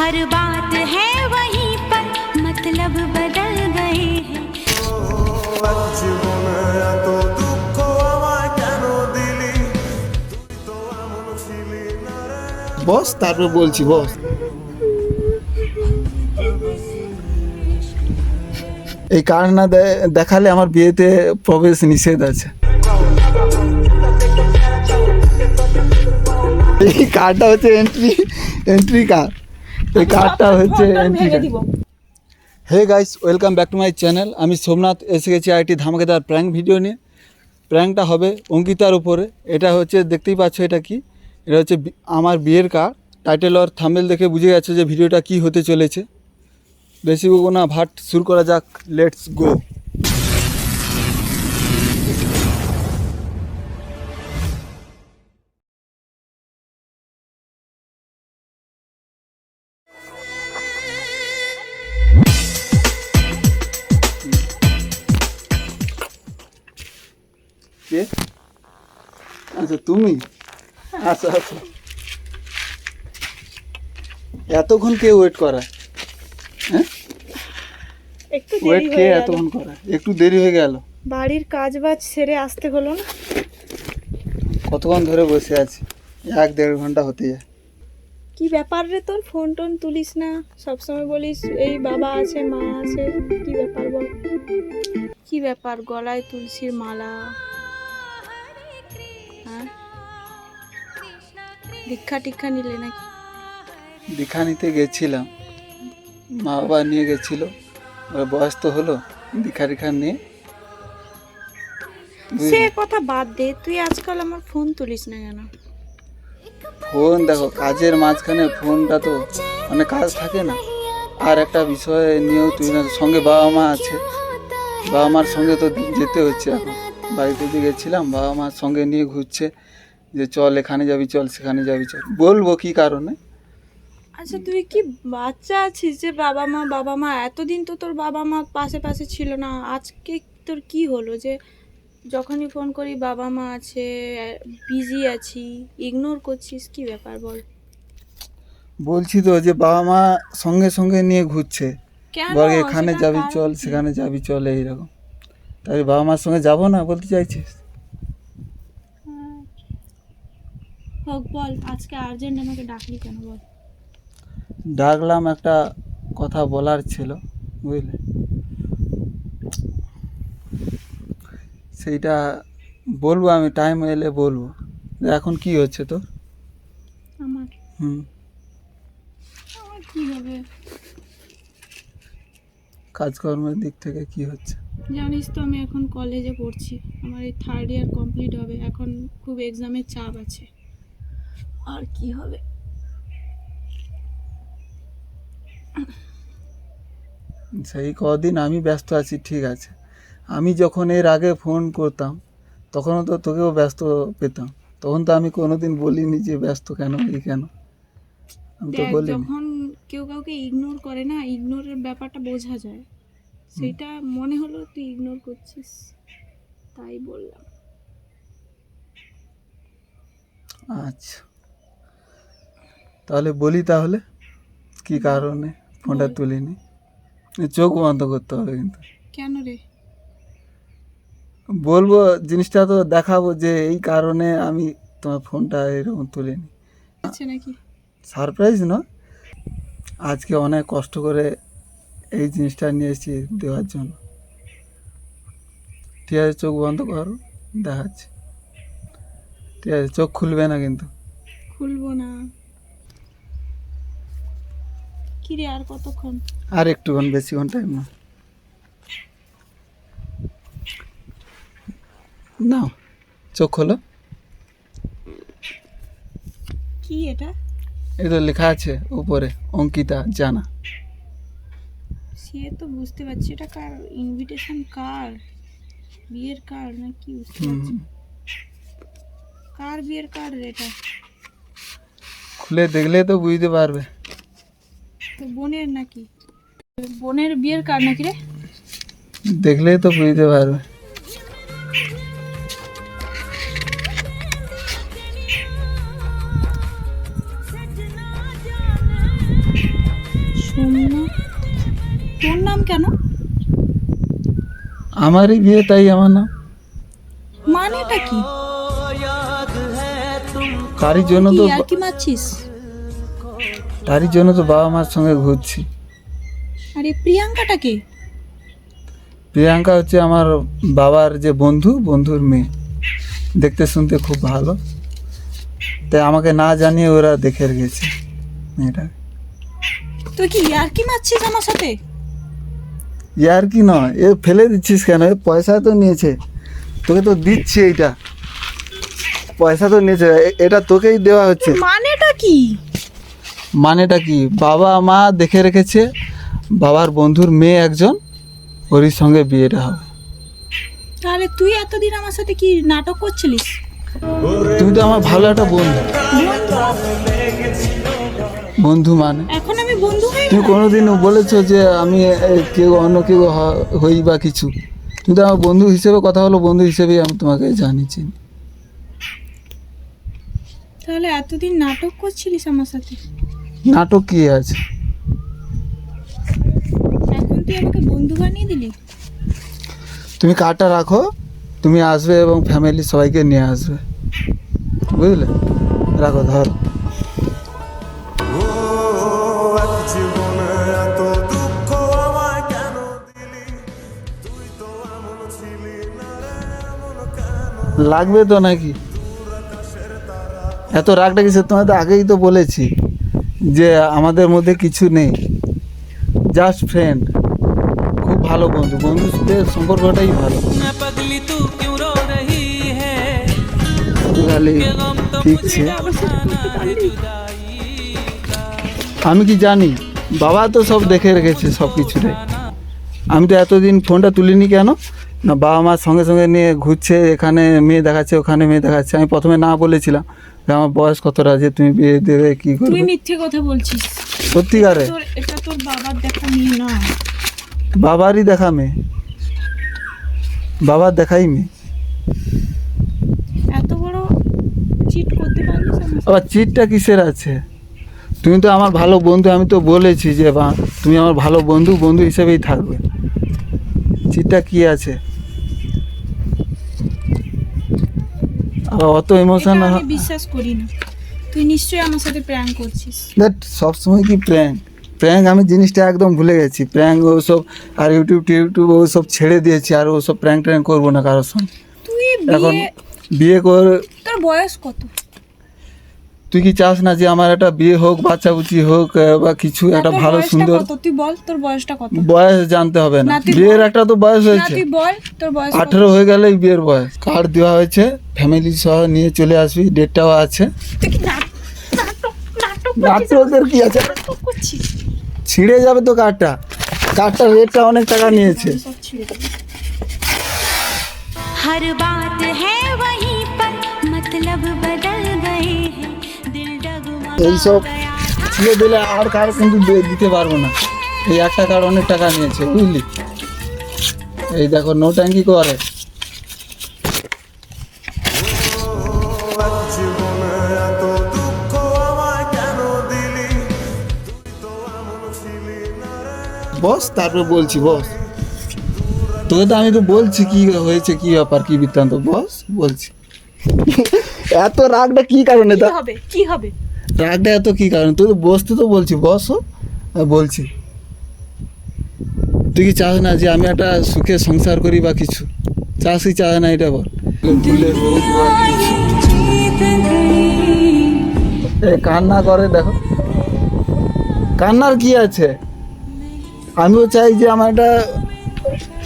हर बात है वहीं पर मतलब बदल गए हैं জীবনে এত দুঃখ আমায় কেন দিলি তুই তো এমন ছিলি না রে বস তারপর বলছি বস এই কার্ড না দে- দেখালে আমার বিয়েতে প্রবেশ নিষেধ আছে এই কার্ডটা হচ্ছে এন্ট্রি এন্ট্রি কার্ড এই কার্ডটা হচ্ছে hey guys welcome back to my channel. আমি সোমনাথ এসে গেছি আইটি ধামাকেদার প্র্যাঙ্ক ভিডিও নিয়ে। প্র্যাঙ্কটা হবে অঙ্কিতার উপরে। এটা হচ্ছে দেখতেই পাচ্ছ এটা কি? এটা হচ্ছে আমার বিয়ের কার্ড। টাইটেল আর থামেল দেখে বুঝে গেছে যে ভিডিওটা কি হতে চলেছে। বেশি না ভাট শুরু করা যাক লেটস গো কে? আচ্ছা তুমি? আচ্ছা আচ্ছা। এতক্ষণ কে ওয়েট করা হ্যাঁ? একটু ওয়েট কে এতক্ষণ করা একটু দেরি হয়ে গেল। বাড়ির কাজ বাজ সেরে আসতে হলো না? কতক্ষণ ধরে বসে আছি? এক দেড় ঘণ্টা হতে যায়। কি ব্যাপার রে তোর? ফোন টোন তুলিস না? সবসময় বলিস এই বাবা আছে মা আছে। কি ব্যাপার বল? কি ব্যাপার? গলায় তুলসীর মালা। দীক্ষা টিক্ষা নিলে নাকি? দীক্ষা নিতে গেছিলাম। মা বাবা নিয়ে গেছিল। বয়স তো হলো দীক্ষা টিক্ষা নিয়ে। সে কথা বাদ দে তুই আজকাল আমার ফোন তুলিস না কেন? ফোন দেখো কাজের মাঝখানে ফোনটা তো অনেক কাজ থাকে না। আর একটা বিষয় নিয়েও তুই না সঙ্গে বাবা মা আছে। বাবা মার সঙ্গে তো যেতে হচ্ছে এখন। বাড়িতে গেছিলাম বাবা মার সঙ্গে নিয়ে ঘুরছে যে চল এখানে যাবি চল সেখানে যাবি চল। বলব কি কারণে? আচ্ছা তুই কি বাচ্চা আছিস যে বাবা মা বাবা মা? এতদিন তো তোর বাবা মা পাশে পাশে ছিল না। আজকে তোর কি হলো যে যখনই ফোন করি বাবা মা আছে বিজি আছি ইগনোর করছিস কি ব্যাপার বল? বলছি তো যে বাবা মা সঙ্গে সঙ্গে নিয়ে ঘুরছে। বল এখানে যাবি চল সেখানে যাবি চল এইরকম। তাই বাবা মার সঙ্গে যাব না বলতে চাইছিস। হোক বল আজকে আর্জেন্ট আমাকে ডাকলি কেন বল? ডাকলাম একটা কথা বলার ছিল বুঝলে? সেইটা বলব আমি টাইম এলে বলব। এখন কি হচ্ছে তোর? আমার? হুম। আমার কি হবে? কাজকর্মের দিক থেকে কি হচ্ছে? জানিস তো আমি এখন কলেজে পড়ছি। আমার এই থার্ড ইয়ার কমপ্লিট হবে। এখন খুব এক্সামের চাপ আছে। আর কি হবে? সেই কদিন আমি ব্যস্ত আছি ঠিক আছে। আমি যখন এর আগে ফোন করতাম তখনও তো তোকেও ব্যস্ত পেতাম। তখন তো আমি কোনোদিন বলিনি যে ব্যস্ত কেন এই কেন? আমি তো বলি যখন কেউ কাউকে ইগনোর করে না ইগনোরের ব্যাপারটা বোঝা যায়। সেটা মনে হলো তুই ইগনোর করছিস। তাই বললাম। আচ্ছা। তাহলে বলি তাহলে? কি কারণে ফোনটা। তুলিনি? চোখ বন্ধ করতে হবে কিন্তু। কেন রে? বলব জিনিসটা তো দেখাবো যে এই কারণে আমি তোমার ফোনটা এরকম তুলিনি। নাকি? সারপ্রাইজ না আজকে অনেক কষ্ট করে এই জিনিসটা নিয়ে এসেছি দেওয়ার জন্য। ঠিক আছে চোখ বন্ধ করো দেখাচ্ছি। ঠিক আছে চোখ খুলবে না কিন্তু। খুলবো না। কি রে আর কতক্ষণ? আর একটুক্ষণ বেশিক্ষণ টাইম না। নাও চোখ খোলো। কি এটা? তো লেখা আছে উপরে অঙ্কিতা জানা। সে তো বুঝতে পারছি এটা কার ইনভিটেশন কার বিয়ের কার্ড না কি বুঝতে হুম পারছি কার বিয়ের কার্ড রে এটা খুলে দেখলে তো বুঝতে পারবে তো বোনের নাকি বোনের বিয়ের কার্ড নাকি রে দেখলেই তো বুঝতে পারবে আমারই বিয়ে তাই আমার নাম। মানেটা কি? তারই জন্য তো আর কি মারছিস? তারই জন্য তো বাবা মার সঙ্গে ঘুরছি। আরে প্রিয়াঙ্কাটা কে? প্রিয়াঙ্কা হচ্ছে আমার বাবার যে বন্ধু বন্ধুর মেয়ে। দেখতে শুনতে খুব ভালো। তাই আমাকে না জানিয়ে ওরা দেখে গেছে মেয়েটা তুই কি আর কি মারছিস আমার সাথে? ইয়ার কি নয়? এ ফেলে দিচ্ছিস কেন? এ পয়সা তো নিয়েছে। তোকে তো দিচ্ছি এইটা। পয়সা তো নিয়েছে। এটা তোকেই দেওয়া হচ্ছে। মানেটা কি? মানেটা কি? বাবা মা দেখে রেখেছে বাবার বন্ধুর মেয়ে একজন ওরই সঙ্গে বিয়েটা হবে। তাহলে তুই এতদিন আমার সাথে কি নাটক করছিলিস? তুই তো আমার ভালো একটা বন্ধু? বন্ধু মানে? এখন তুমি কোনোদিন বলেছ যে আমি কেউ অন্য কেউ হই বা কিছু। তুমি তো আমার বন্ধু হিসেবে কথা হলো বন্ধু হিসেবেই আমি তোমাকে জানিয়েছি। তাহলে এতদিন নাটক করছিলিস আমার সাথে? নাটক কি আছে এখন তুই আমাকে বন্ধু বানিয়ে দিলি? তুমি কার্ডটা রাখো তুমি আসবে এবং ফ্যামিলি সবাইকে নিয়ে আসবে। বুঝলে? রাখো ধরো। লাগবে তো নাকি? এত রাগটা কিছু তোমাদের আগেই তো বলেছি যে আমাদের মধ্যে কিছু নেই। জাস্ট ফ্রেন্ড খুব ভালো বন্ধু। বন্ধুদের সম্পর্কটাই ভালো। ঠিক আছে। আমি কি জানি? বাবা তো সব দেখে রেখেছে সব কিছুটাই আমি তো এতদিন ফোনটা তুলিনি কেন? না বাবা মার সঙ্গে সঙ্গে নিয়ে ঘুরছে এখানে মেয়ে দেখাচ্ছে ওখানে মেয়ে দেখাচ্ছে। আমি প্রথমে না বলেছিলাম যে আমার বয়স কতটা যে তুমি বিয়ে দেবে কী তুই করবে মিথ্যে কথা বলছিস। সত্যিকারে এটা তোর বাবার দেখা নিয়ে না। বাবারই দেখা মেয়ে। বাবার দেখাই মেয়ে। এত বড় চিট করতে পারলিস আবার চিটটা কিসের আছে? তুমি তো আমার ভালো বন্ধু আমি তো বলেছি যে বা তুমি আমার ভালো বন্ধু বন্ধু হিসেবেই থাকবে। চিটটা কি আছে? আবার অত ইমোশন আমি বিশ্বাস করি না। তুই নিশ্চয়ই আমার সাথে প্র্যাঙ্ক করছিস। দ্যাট সবসময় কি প্র্যাঙ্ক প্র্যাঙ্ক আমি জিনিসটা একদম ভুলে গেছি। প্র্যাঙ্ক ওসব আর ইউটিউব টিউটিউব ওসব ছেড়ে দিয়েছি আর ওসব প্র্যাঙ্ক ট্র্যাঙ্ক করব না কারোর সঙ্গে। তুই এখন বিয়ে কর করে তোর বয়স কত? তুই কি চাস না যে আমার একটা বিয়ে হোক বাচ্চা বুচি হোক বা কিছু একটা ভালো সুন্দর? তুই বল তোর বয়সটা কত? বয়স জানতে হবে না। বিয়ের একটা তো বয়স হয়েছে। তুই বল তোর বয়স কত? আঠেরো হয়ে গেলেই বিয়ের বয়স। কার্ড দেওয়া হয়েছে ফ্যামিলি সহ নিয়ে চলে আসবি ডেটটাও আছে। তুই কি নাট- নাটক নাটক নাটকের কি আছে? ছিঁড়ে যাবে তো কার্ডটা। কার্ডটার রেটটা অনেক টাকা নিয়েছে। সব ছিঁড়ে এইসব ছিঁড়ে দিলে আর কার কিন্তু দিতে পারব না। এই একটা কার্ড অনেক টাকা নিয়েছে বুঝলি? এই দেখো নো ট্যাঙ্কি করে। বস তারপর বলছি বস। তোকে তো আমি তো বলছি কি হয়েছে কি ব্যাপার কি বৃত্তান্ত। বস বলছি। এত রাগটা কি কারণে তা হবে কি হবে? রাগটা এত কি কারণ? তুই বসতে তো বলছি, বস বলছি। তুই কি চাস না যে আমি একটা সুখে সংসার করি বা কিছু? চাস কি, চাস না এটা বল। কান্না করে, দেখো। কান্নার কি আছে? আমিও চাই যে আমার একটা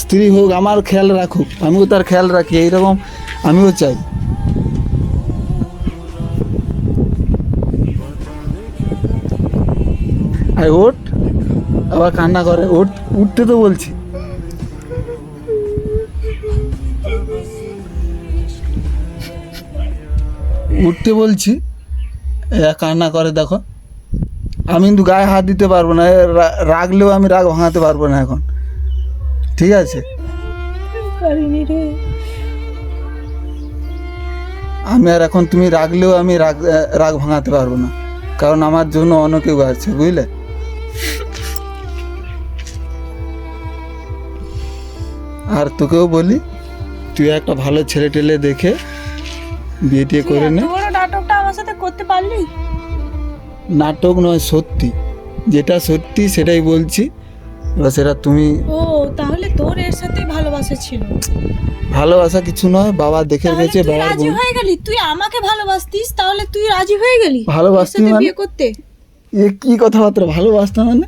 স্ত্রী হোক, আমার খেয়াল রাখুক। আমিও তার খেয়াল রাখি, এইরকম আমিও চাই। আর ওঠ আবার কান্না করে। ওঠ উঠতে তো বলছি। উঠতে বলছি। কান্না করে, দেখো। আমি কিন্তু গায়ে হাত দিতে পারব না। রাগলেও আমি রাগ ভাঙাতে পারব না এখন। ঠিক আছে? আমি আর এখন তুমি রাগলেও আমি রাগ রাগ ভাঙাতে পারব না। কারণ আমার জন্য অন্য কেউ আছে, বুঝলে? আর তোকেও বলি তুই একটা ভালো ছেলে টেলে দেখে বিয়ে টিয়ে করে নে। নাটকটা আমার সাথে করতে পারলি? নাটক নয় সত্যি। যেটা সত্যি সেটাই বলছি। এবার সেটা তুমি ও তাহলে তোর এর সাথেই ভালোবাসা ছিল। ভালোবাসা কিছু নয় বাবা দেখে গেছে বাবা রাজি হয়ে গেলি? তুই আমাকে ভালোবাসতিস তাহলে তুই রাজি হয়ে গেলি? ভালোবাসতি মানে? বিয়ে করতে? এ কি কথাবার্তা? ভালোবাসতাম মানে?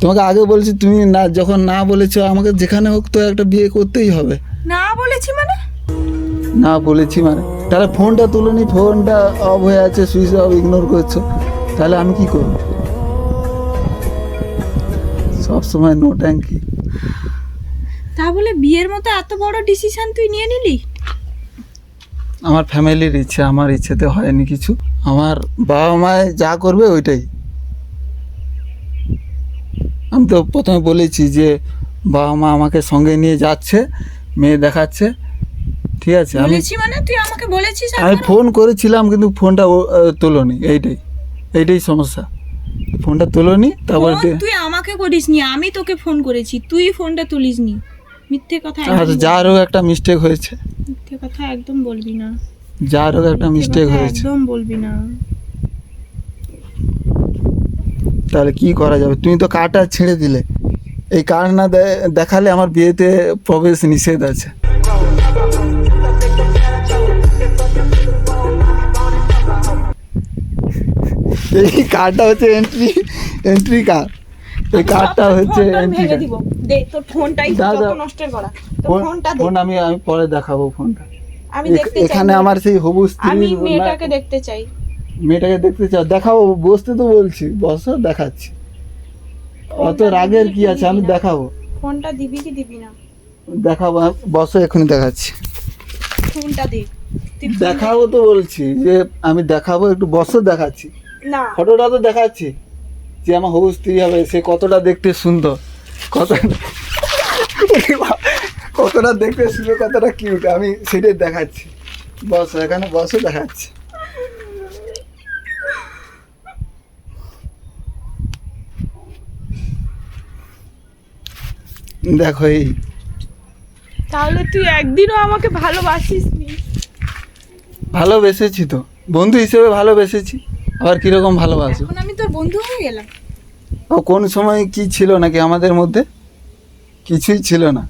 তোমাকে আগে বলছি তুমি না যখন না বলেছ আমাকে যেখানে হোক তো একটা বিয়ে করতেই হবে। না বলেছি মানে? না বলেছি মানে? তাহলে ফোনটা তুলনি ফোনটা অফ হয়ে আছে সুইচ অফ ইগনোর করছ। তাহলে আমি কি করব? সব সময় নো ট্যাঙ্কি তা বলে বিয়ের মতো এত বড় ডিসিশন তুই নিয়ে নিলি? আমার ফ্যামিলির ইচ্ছে আমার ইচ্ছেতে হয়নি কিছু। আমার বাবা মায় যা করবে ওইটাই। আমি তো প্রথমে বলেছি যে বাবা মা আমাকে সঙ্গে নিয়ে যাচ্ছে মেয়ে দেখাচ্ছে ঠিক আছে? আমি বলেছি মানে তুই আমাকে বলেছিস আমি ফোন করেছিলাম কিন্তু ফোনটা তোলোনি এইটাই এইটাই সমস্যা। ফোনটা তোলোনি তারপর তুই আমাকে করিসনি আমি তোকে ফোন করেছি তুই ফোনটা তুলিসনি। মিথ্যে কথা আচ্ছা যার হোক একটা মিস্টেক হয়েছে। মিথ্যে কথা একদম বলবি না। যার হোক একটা মিস্টেক হয়েছে। একদম বলবি না। তাহলে কি করা যাবে? তুমি তো কার্ডটা ছেড়ে দিলে। এই কার্ড না দেখালে আমার বিয়েতে প্রবেশ নিষেধ আছে। এই কার্ডটা হচ্ছে এন্ট্রি এন্ট্রি কার্ড এই কার্ডটা হচ্ছে এন্ট্রি দে তোর ফোনটাই। করা। তোর ফোনটা দে। ফোন আমি আমি পরে দেখাবো ফোনটা। আমি দেখতে চাই। এখানে আমার সেই হবু স্ত্রী আমি মেয়েটাকে দেখতে চাই। মেয়েটাকে দেখতে চাও? দেখাবো বসতে তো বলছি। বসো দেখাচ্ছি। অত রাগের কি আছে? আমি দেখাবো। ফোনটা দিবি কি দিবি না? দেখাবো বসো এখনই দেখাচ্ছি। ফোনটা দে। দেখাবো তো বলছি যে আমি দেখাবো একটু বসো দেখাচ্ছি। না। ফটোটা তো দেখাচ্ছি। যে আমার হবু স্ত্রী হবে সে কতটা দেখতে সুন্দর কত কতটা দেখতে সুন্দর কতটা কিউট আমি সেটাই দেখাচ্ছি। বসো এখানে বসো দেখাচ্ছি। দেখো এই। তাহলে তুই একদিনও আমাকে ভালোবাসিস নি। ভালোবেসেছি তো। বন্ধু হিসেবে ভালোবেসেছি। আবার কীরকম ভালোবাসো? এখন আমি তোর বন্ধু হয়ে গেলাম। ও কোন সময় কি ছিল নাকি আমাদের মধ্যে? কিছুই ছিল না।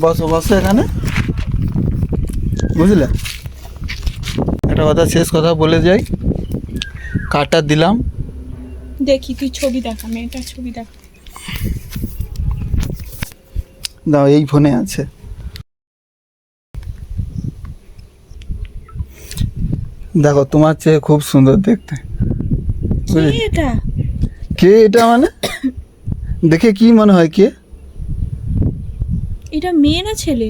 বসো বসো এখানে। বুঝলে? একটা কথা শেষ কথা বলে যাই। কার্ডটা দিলাম। দেখি তুই ছবি দেখা মেয়েটার ছবি দেখা। দাও এই ফোনে আছে। দেখো তোমার চেয়ে খুব সুন্দর দেখতে। এটা? কে এটা মানে? দেখে কি মনে হয় কে? এটা মেয়ে না ছেলে?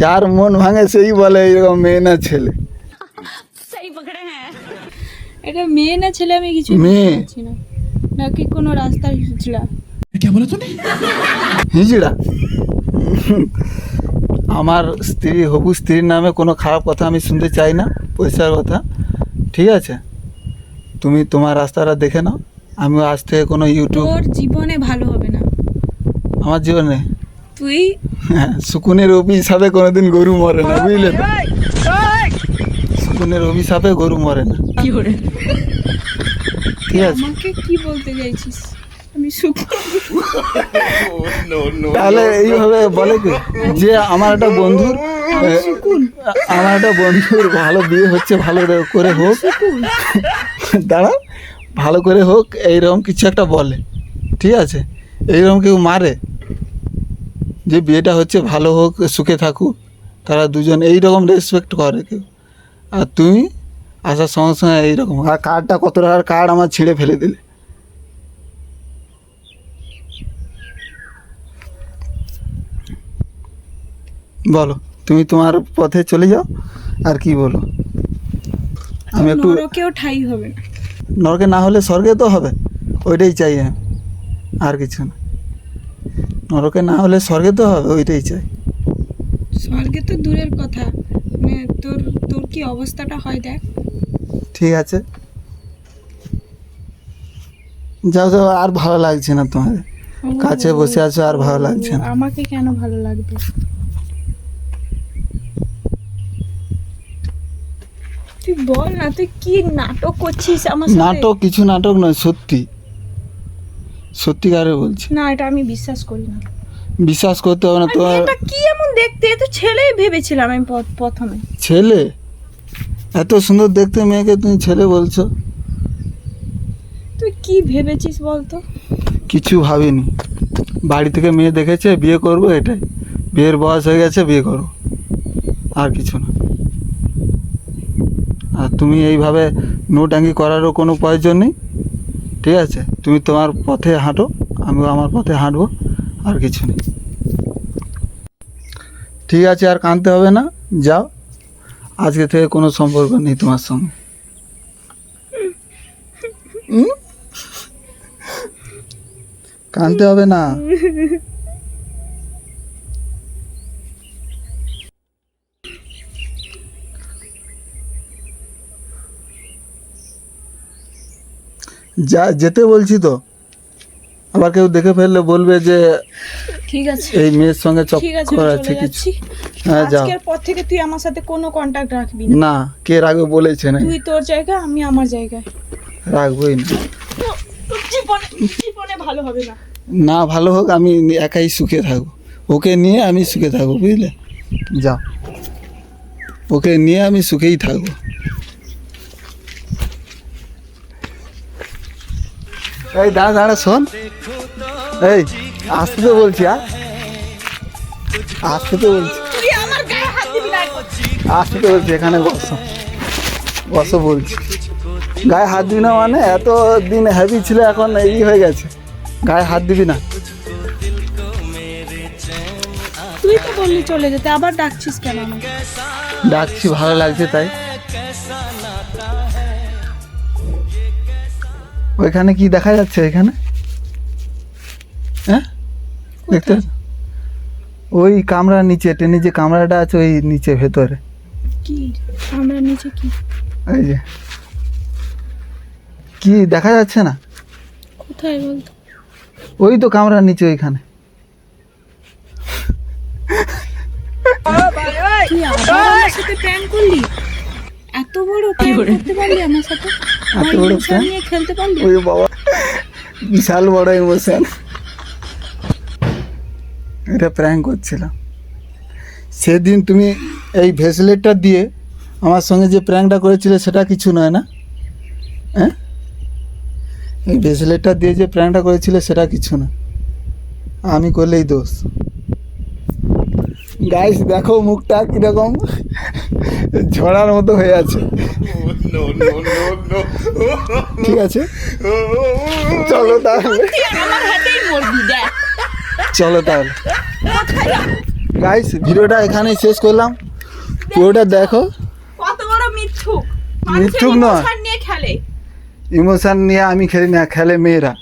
যার মন ভাঙে সেই বলে এরকম মেয়ে না ছেলে। এটা মেয়ে না ছেলে আমি কিছু মেয়ে। না। নাকি কোনো রাস্তার হিজড়া হিজড়া আমার স্ত্রী হবু স্ত্রীর নামে কোনো খারাপ কথা আমি শুনতে চাই না পয়সার কথা। ঠিক আছে? তুমি তোমার রাস্তাটা দেখে নাও। আমিও আজ থেকে কোনো ইউটিউব তোর জীবনে ভালো হবে না। আমার জীবনে? তুই হ্যাঁ সুকুনের অভিশাপে কোনোদিন গরু মরে না বুঝলে তো? সুকুনের অভিশাপে গরু মরে না। ঠিক আছে? আমাকে কি বলতে চাইছিস? আমি তাহলে এইভাবে বলে কি? যে আমার একটা বন্ধুর আমার একটা বন্ধুর ভালো বিয়ে হচ্ছে ভালো করে হোক। দাঁড়া ভালো করে হোক এইরকম কিছু একটা বলে ঠিক আছে? এইরকম কেউ মারে যে বিয়েটা হচ্ছে ভালো হোক সুখে থাকুক তারা দুজন এইরকম রেসপেক্ট করে কেউ। আর তুমি আসার সঙ্গে সঙ্গে এইরকম। আর কার্ডটা কত টাকার কার্ড আমার ছিঁড়ে ফেলে দিলে। বলো তুমি তোমার পথে চলে যাও আর কি বলো? আমি একটু ঠাই হবে নরকে না হলে স্বর্গে তো হবে ওইটাই চাই আমি আর কিছু না। নরকে না হলে স্বর্গে তো হবে ওইটাই চাই। স্বর্গে তো দূরের কথা। মানে তোর তোর কি অবস্থাটা হয় দেখ। ঠিক আছে। যাও যাও আর ভালো লাগছে না তোমাদের কাছে বসে আছো আর ভালো লাগছে না। আমাকে কেন ভালো লাগবে? তুই বল না তুই কি নাটক করছিস আমার সাথে? নাটক কিছু নাটক নয় সত্যি। সত্যিকারে বলছি। না এটা আমি বিশ্বাস করি না। বিশ্বাস করতে হবে না তোমার মেয়েটা কি এমন দেখতে? এ তো ছেলেই ভেবেছিলাম আমি প- প্রথমে। ছেলে? এত সুন্দর দেখতে মেয়েকে তুমি ছেলে বলছো। তুই কি ভেবেছিস বলতো? কিছু ভাবিনি। বাড়ি থেকে মেয়ে দেখেছে বিয়ে করব এটাই। বিয়ের বয়স হয়ে গেছে বিয়ে করব। আর কিছু না। আর তুমি এইভাবে নোটাঙ্গি করারও কোনো প্রয়োজন নেই। ঠিক আছে? তুমি তোমার পথে হাঁটো, আমিও আমার পথে হাঁটবো, আর কিছু নেই। ঠিক আছে, আর কাঁদতে হবে না। যাও। আজকে থেকে কোনো সম্পর্ক নেই তোমার সঙ্গে? কাঁদতে হবে না। যা যেতে বলছি তো আবার কেউ দেখে ফেললে বলবে যে ঠিক আছে। এই মেয়ের সঙ্গে চক্কর আছে কিছু। হ্যাঁ যাও। আজকের পর থেকে তুই আমার সাথে কোনো কন্টাক্ট রাখবি না। না কে রাখবে বলেছে না তুই তোর জায়গা আমি আমার জায়গায়। রাখবোই না। জীবনে জীবনে ভালো হবে না। না ভালো হোক আমি একাই সুখে থাকব। ওকে নিয়ে আমি সুখে থাকব বুঝলে? যাও। ওকে নিয়ে আমি সুখেই থাকব। এই দাঁড়া দাঁড়া শোন। এই আসতে তো বলছি আর আসতে তো বলছি। তুই আমার গায়ে হাত দিবি না। আসতে তো বলছি এখানে বসো। বসো বলছি। গায়ে হাত দিবি না মানে? এত দিন হ্যাভি ছিল এখন এই হয়ে গেছে। গায়ে হাত দিবি না। তুই তো বললি চলে যেতে আবার ডাকছিস কেন ডাকছি ভালো লাগছে তাই। ওইখানে কি দেখা যাচ্ছে এখানে? হ্যাঁ? দেখতে পাচ্ছ? ওই কামরার নিচে টেনে যে কামরাটা আছে ওই নিচে ভেতরে। কি? নিচে কি? এই যে। কি দেখা যাচ্ছে না? কোথায় বলতো? ওই তো কামরার নিচে ওইখানে। তুই আমার সাথে প্র্যাঙ্ক করলি? এত বড় প্র্যাঙ্ক করতে পারলি আমার সাথে? আমার বড় ইমোশন খেলতে পারলি। ওই বাবা বিশাল বড় ইমোশন এটা প্র্যাঙ্ক করছিলাম। সেদিন তুমি এই ভেসলেটটা দিয়ে আমার সঙ্গে যে প্র্যাঙ্কটা করেছিলে সেটা কিছু নয় না? হ্যাঁ? এই ভেসলেটটা দিয়ে যে প্র্যাঙ্কটা করেছিলে সেটা কিছু না। আমি করলেই দোষ। গাইস দেখো মুখটা কীরকম ঝড়ার মতো হয়ে আছে। ঠিক আছে। চলো তাহলে। আমার হাতেই মরবি দেখ। চলো তাহলে। গাইস ভিডিওটা এখানেই শেষ করলাম। পুরোটা দেখো। কত বড় মিথ্যুক। মিথ্যুক নয়। ইমোশন নিয়ে আমি খেলি না খেলে মেয়েরা।